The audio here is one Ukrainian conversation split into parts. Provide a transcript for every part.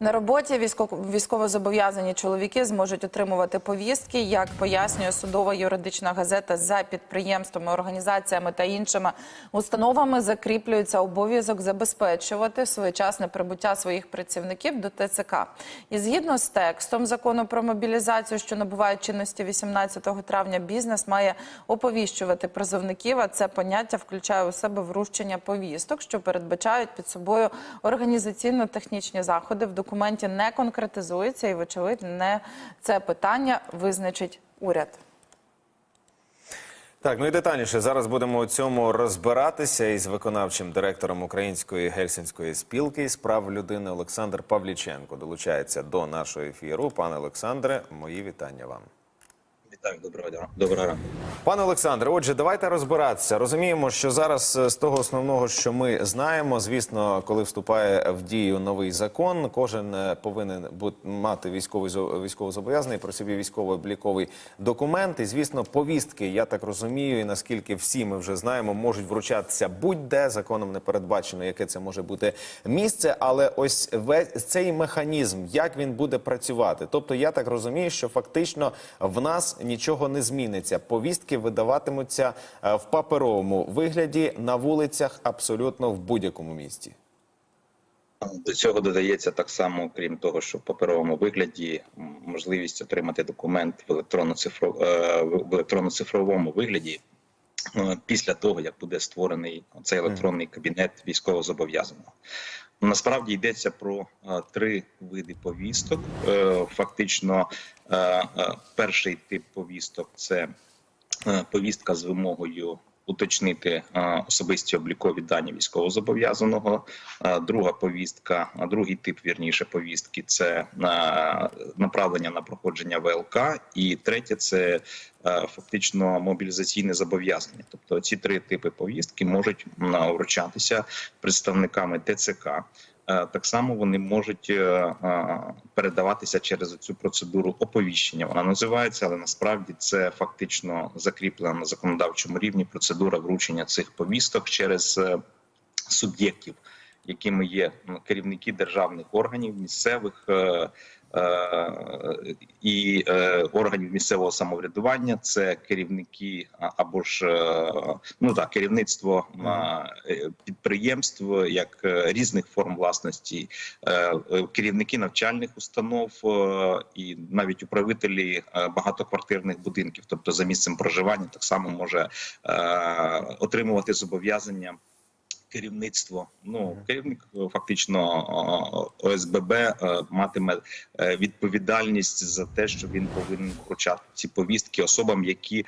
На роботі військо- військовозобов'язані чоловіки зможуть отримувати повістки, як пояснює судова юридична газета за підприємствами, організаціями та іншими установами закріплюється обов'язок забезпечувати своєчасне прибуття своїх працівників до ТЦК. І згідно з текстом закону про мобілізацію, що набуває чинності 18 травня, бізнес має оповіщувати призовників. А це поняття включає у себе вручення повісток, що передбачають під собою організаційно-технічні заходи. В документі не конкретизується і, вочевидь, не це питання визначить уряд. Так, ну і детальніше зараз будемо у цьому розбиратися із виконавчим директором Української гельсінської спілки з прав людини Олександр Павліченко долучається до нашого ефіру. Пане Олександре, мої вітання вам. Вітаю, доброго дня. Доброго ранку. Пане Олександре, отже, давайте розбиратися. Розуміємо, що зараз е, з того основного, що ми знаємо, звісно, коли вступає в дію новий закон, кожен е, повинен бути мати військовий зо- військовозобов'язаний про собі військово-обліковий документ. І звісно, повістки, я так розумію, і наскільки всі ми вже знаємо, можуть вручатися будь-де законом не передбачено, яке це може бути місце. Але ось весь цей механізм, як він буде працювати. Тобто, я так розумію, що фактично в нас нічого не зміниться. Повістки видаватимуться е, в паперовому вигляді на вулицях абсолютно в будь-якому місті. До цього додається так само, крім того, що в паперовому вигляді можливість отримати документ в електронно-цифро- е, в електронно-цифровому вигляді е, після того, як буде створений цей електронний кабінет військовозобов'язаного. Насправді йдеться про е, три види повісток. Е, Фактично, е, перший тип повісток це повістка з вимогою уточнити особисті облікові дані військовозобов'язаного. Друга повістка, другий тип вірніше повістки це направлення на проходження ВЛК, і третє це фактично мобілізаційне зобов'язання. Тобто ці три типи повістки можуть м, вручатися представниками ТЦК. Е, Так само вони можуть е, е, передаватися через цю процедуру оповіщення. Вона називається, але насправді це фактично закріплена на законодавчому рівні процедура вручення цих повісток через е, суб'єктів, якими є керівники державних органів, місцевих е, е, і е, органів місцевого самоврядування. Це керівники або ж ну так, керівництво підприємств як різних форм власності, керівники навчальних установ і навіть управителі багатоквартирних будинків, тобто за місцем проживання, так само може отримувати зобов'язання. Керівництво, ну керівник е, фактично е, ОСББ е, матиме відповідальність за те, що він повинен вручати ці повістки особам, які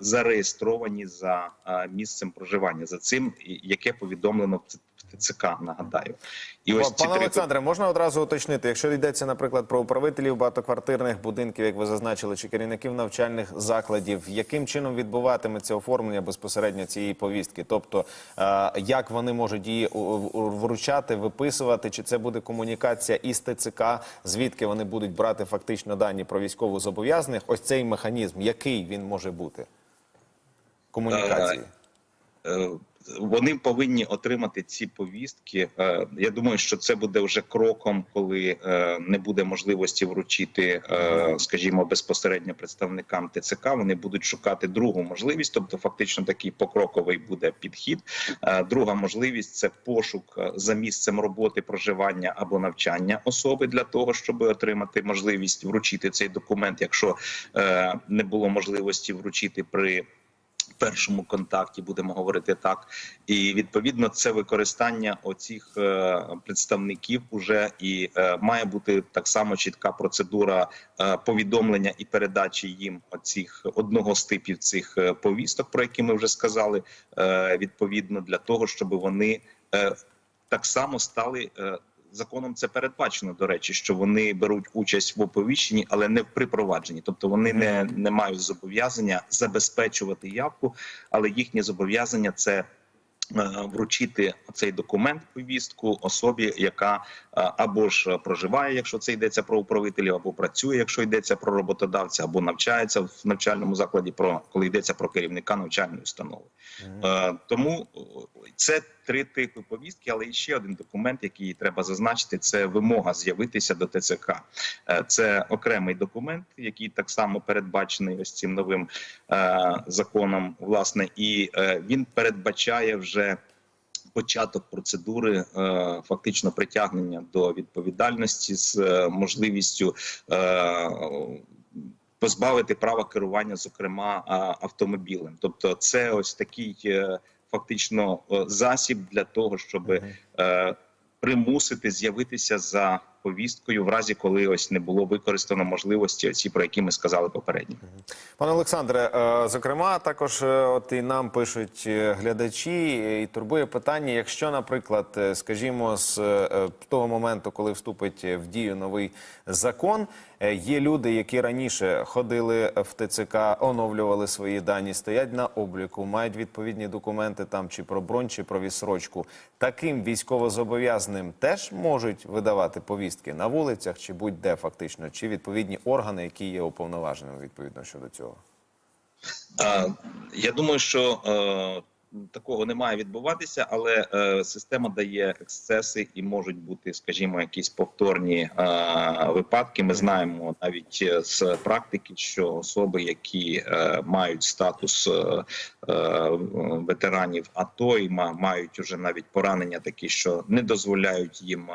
зареєстровані за місцем проживання, за цим яке повідомлено ТЦК. Нагадаю, і ось ці Пане три Олександре, можна одразу уточнити, якщо йдеться, наприклад, про управителів багатоквартирних будинків, як ви зазначили, чи керівників навчальних закладів, яким чином відбуватиметься оформлення безпосередньо цієї повістки? Тобто, е, як вони можуть її вручати, виписувати, чи це буде комунікація із ТЦК, звідки вони будуть брати фактично дані про військову зобов'язаних? Ось цей механізм, який він може бути? Комунікації. Вони повинні отримати ці повістки. Е, Я думаю, що це буде вже кроком, коли е, не буде можливості вручити, е, скажімо, безпосередньо представникам ТЦК. Вони будуть шукати другу можливість, тобто фактично такий покроковий буде підхід. Друга можливість це пошук за місцем роботи, проживання або навчання особи для того, щоб отримати можливість вручити цей документ, якщо не було можливості вручити при першому контакті, будемо говорити так, і відповідно це використання оцих е, представників уже і е, має бути так само чітка процедура е, повідомлення і передачі їм оцих одного з типів цих повісток, про які ми вже сказали, відповідно для того, щоб вони так само стали. Законом це передбачено, до речі, що вони беруть участь в оповіщенні, але не в припровадженні. Тобто вони не, не мають зобов'язання забезпечувати явку, але їхнє зобов'язання це е, вручити цей документ повістку особі, яка е, або ж проживає, якщо це йдеться про управителів, або працює, якщо йдеться про роботодавця, або навчається в навчальному закладі, про коли йдеться про керівника навчальної установи. Е, Тому це три типи повістки, але і ще один документ, який треба зазначити, це вимога з'явитися до ТЦК. Е, Це окремий документ, який так само передбачений ось цим новим е, законом. Власне, і е, він передбачає вже. Початок процедури фактично притягнення до відповідальності з можливістю позбавити права керування, зокрема автомобілем. Тобто, це ось такий фактично е, засіб для того, щоб е, примусити з'явитися за повісткою, в разі коли ось не було використано можливості, оці про які ми сказали попередньо. Пане Олександре, е, зокрема, також е, от і нам пишуть е, глядачі, і турбує питання, якщо, наприклад, скажімо, з того моменту, коли вступить в дію новий закон, є люди, які раніше ходили в ТЦК, оновлювали свої дані, стоять на обліку, мають відповідні документи там чи про бронь, чи про відсрочку. Таким військовозобов'язаним теж можуть видавати повістки на вулицях, чи будь-де фактично, чи відповідні органи, які є уповноваженими відповідно щодо цього. Е, Я думаю, що е, такого не має відбуватися, але е, система дає ексцеси і можуть бути, скажімо, якісь повторні е, випадки. Ми знаємо навіть е, з практики, що особи, які е, мають статус е, е, ветеранів АТО і ма- мають уже навіть поранення, такі що не дозволяють їм.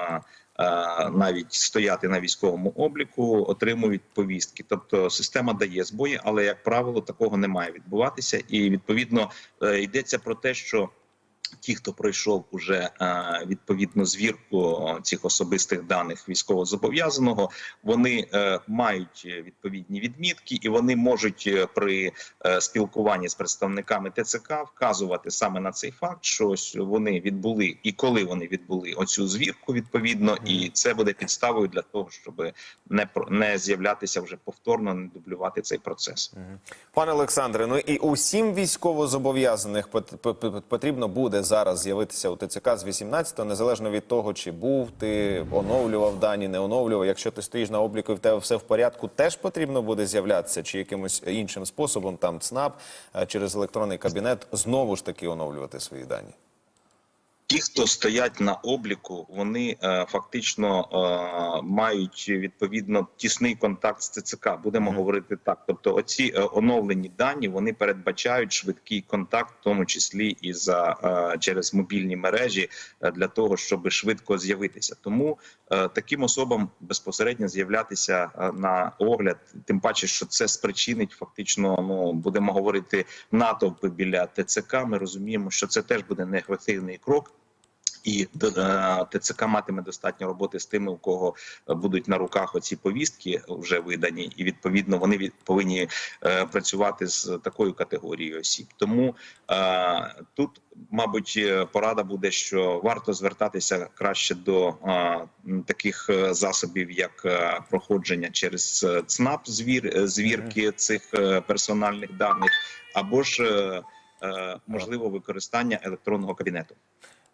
Е, Навіть стояти на військовому обліку, отримують повістки. Тобто система дає збої, але як правило такого не має відбуватися. І відповідно е, йдеться про те, що ті, хто пройшов уже е, відповідну звірку цих особистих даних військовозобов'язаного, вони е, мають відповідні відмітки, і вони можуть е, при спілкуванні з представниками ТЦК вказувати саме на цей факт, що ось вони відбули і коли вони відбули оцю звірку, відповідно, і це буде підставою для того, щоб не не з'являтися вже повторно, не дублювати цей процес. Пане Олександре, ну і усім військовозобов'язаних потрібно буде зараз з'явитися у ТЦК з 18-го, незалежно від того, чи був ти, оновлював дані, не оновлював. Якщо ти стоїш на обліку і в тебе все в порядку, теж потрібно буде з'являтися чи якимось іншим способом, там ЦНАП е, через електронний кабінет, знову ж таки оновлювати свої дані. Ті, хто стоять на обліку, вони е, фактично е, мають відповідно тісний контакт з ТЦК. Будемо говорити так. Тобто, оці е, оновлені дані вони передбачають швидкий контакт, в тому числі і за е, через мобільні мережі, е, для того, щоб швидко з'явитися. Тому е, таким особам безпосередньо з'являтися е, на огляд, тим паче, що це спричинить фактично. Ну будемо говорити натовпи біля ТЦК. Ми розуміємо, що це теж буде неефективний крок. І е, ТЦК матиме достатньо роботи з тими, у кого е, будуть на руках оці повістки вже видані, і відповідно вони від, повинні е, працювати з такою категорією осіб. Тому е, тут, мабуть, порада буде, що варто звертатися краще до е, таких засобів, як проходження через ЦНАП, звір звірки цих персональних даних, або ж можливо використання електронного кабінету.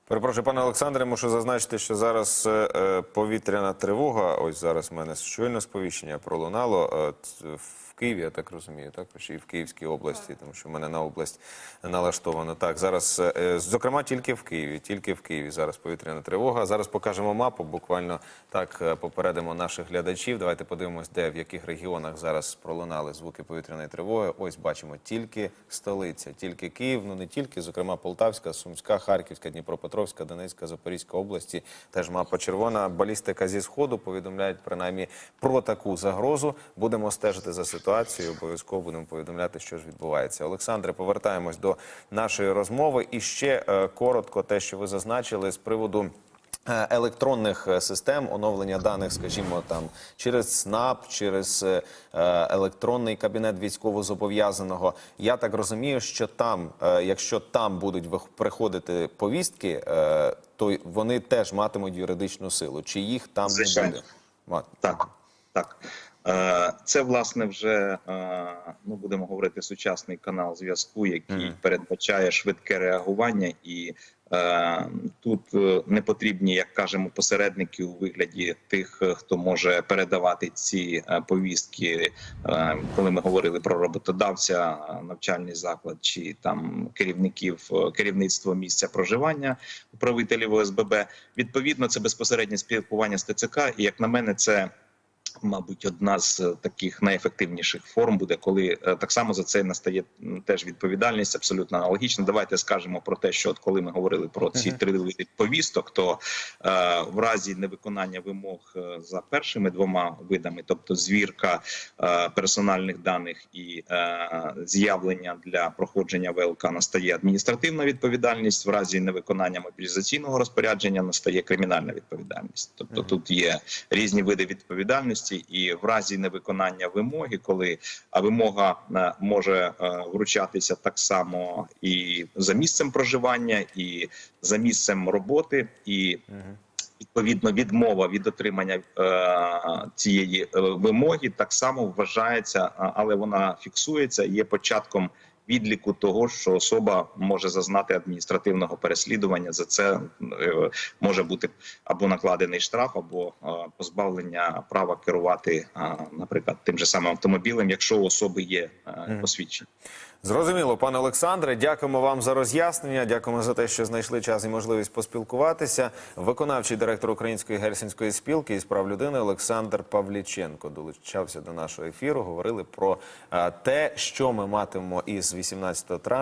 Перепрошую, пане Олександре, мушу зазначити, що зараз е, е, повітряна тривога. Ось зараз в мене щойно сповіщення пролунало. Е, в Києві, я так розумію, так і в Київській області, тому що в мене на область налаштовано. Так, зараз, зокрема, тільки в Києві, тільки в Києві зараз повітряна тривога. Зараз покажемо мапу. Буквально так попередимо наших глядачів. Давайте подивимось, де в яких регіонах зараз пролунали звуки повітряної тривоги. Ось бачимо тільки столиця, тільки Київ, ну не тільки, зокрема Полтавська, Сумська, Харківська, Дніпропетровська, Донецька, Запорізька області. Теж мапа червона. Балістика зі сходу повідомляють принаймні про таку загрозу. Будемо стежити за ситуацією. Обов'язково будемо повідомляти, що ж відбувається. Олександре, повертаємось до нашої розмови. І ще е, коротко те, що ви зазначили з приводу. Е, Електронних е, систем оновлення даних, скажімо, там через СНАП, через е, електронний кабінет військовозобов'язаного. Я так розумію, що там, е, якщо там будуть приходити повістки, е, то вони теж матимуть юридичну силу. Чи їх там Звичайно. не буде? Мат- Так, так. Е, Це власне вже е, ну будемо говорити сучасний канал зв'язку, який передбачає швидке реагування і Тут е, не потрібні, як кажемо, посередники у вигляді тих, е, хто може передавати ці е, повістки, Е, коли ми говорили про роботодавця, е, навчальний заклад чи там керівників е, керівництво місця проживання управителів ОСББ. Відповідно, це безпосереднє спілкування з ТЦК, і як на мене, це. Мабуть, одна з е, таких найефективніших форм буде, коли е, так само за це настає теж відповідальність, абсолютно аналогічна. Давайте скажемо про те, що от коли ми говорили про ці три види повісток, то е, в разі невиконання вимог е, за першими двома видами, тобто звірка е, персональних даних і е, з'явлення для проходження ВЛК, настає адміністративна відповідальність. В разі невиконання мобілізаційного розпорядження настає кримінальна відповідальність. Тобто тут є різні види відповідальності, і в разі невиконання вимоги, коли а вимога е, може е, вручатися так само і за місцем проживання, і за місцем роботи, і відповідно відмова від отримання е, цієї вимоги так само вважається, але вона фіксується і є початком. Відліку того, що особа може зазнати адміністративного переслідування, за це е, може бути або накладений штраф, або е, позбавлення права керувати, е, наприклад, тим же самим автомобілем, якщо у особи є посвідчення. Зрозуміло, пане Олександре. Дякуємо вам за роз'яснення. Дякуємо за те, що знайшли час і можливість поспілкуватися. Виконавчий директор Української гельсінської спілки із прав людини Олександр Павліченко долучався до нашого ефіру. Говорили про е, те, що ми матимемо із 18 травня.